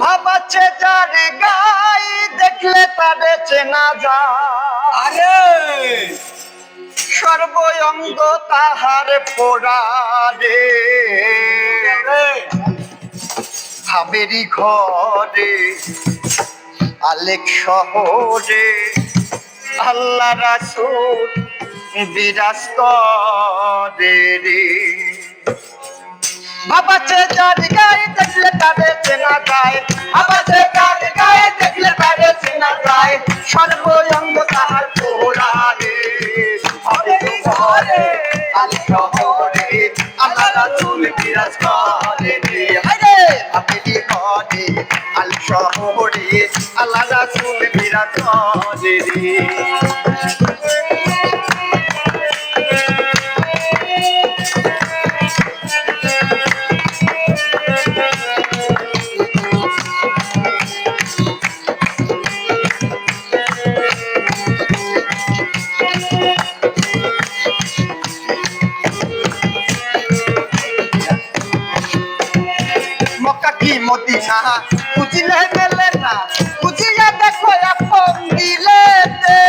ভাবাচ্ছে যার গাই দেখলে তারে চেনা যায়। আরে! সর্বঙ্গ তাহার পোড়া রে ভাবেরি ঘরে আলেক শহরে আল্লাহ রাসূল বিরাজ করে রে বাবাছে যার দেখলে তাদের চেনা যায়। গায়ে দেখলে তাদের চেনা যায়। সর্বঙ্গ তাহার পোড়া রে ভাবেরি ঘরে আল শহরে আল্লাহ রাসূল বিরাজ করে রে শহরে আল্লাহ বিরাজ বুঝিলে গেলে না বুঝিয়া দেখো আপন দিলেতে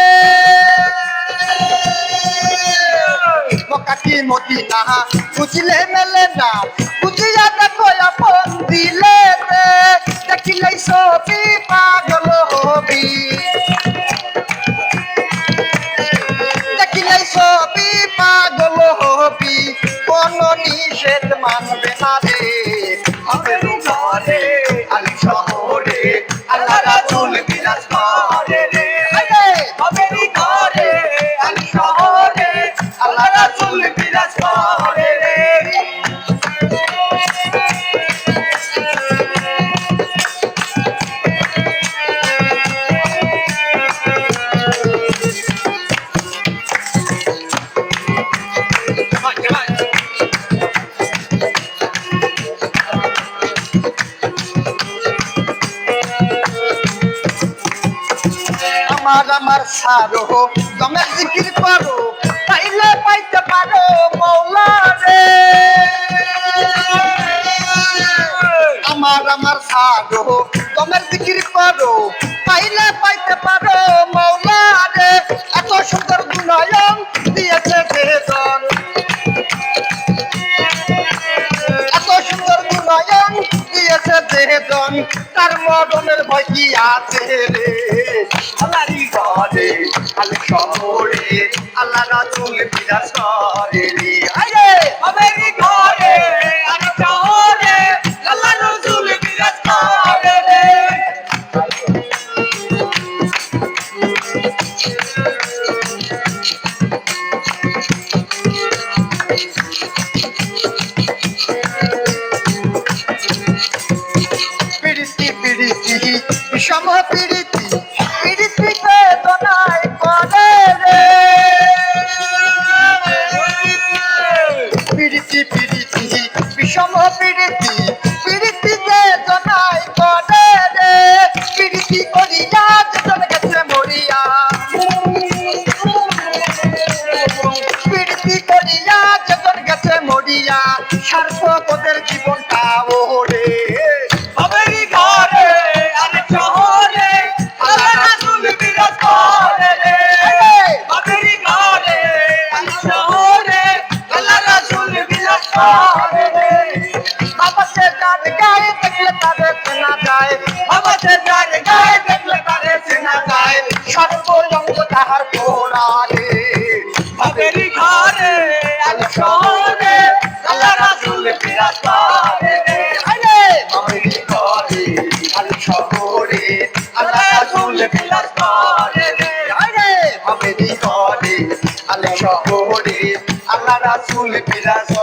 মক্কা কি মদিনা বুঝিলে মেলে না বুঝিয়া দেখো আপন দিলেতে দেখিলেই ছবি পাগল হবি দেখিলেই ছবি পাগল হবি কোন নিষেধ মানবে না রে রাসূল বিরাজ করে রে। আমার আমার সারো তুমি জিকির করো। করো পাইলে পাইতে পারো মৌলা এত সুন্দর গুণয়ন দিয়েছে বেদন এত সুন্দর গুণয়ন দিয়েছে তার মরণের ভয় কি আছে রে? আল্লাহরই ঘরে আল শহরে আল্লাহ করে রে। বিষম পিড়িতি পিড়িতি বেদনায় করে রে। পিড়িতি পিড়িতি বিষম রে। পিড়িতি করিয়া যেজন গেছে মরিয়া। পিড়িতি করিয়া যেজন গেছে মরিয়া। সার্থ তোদের জীবনটা ওরে। বাবা সে যার গায়ে দেখলে তাদের যায় বাবা সে গায়ে দেখলে তাদের চেনা যায় সর্বঙ্গ তাহার পোড়া রে ঘরে আর শহরে আল্লাহ রাসূল বিরাজ আরে হবেই ঘরে আর শহরে আল্লাহ রাসূল বিরাজ আরে হবেই ঘরে আল শহরে রাসুল বিরাসনে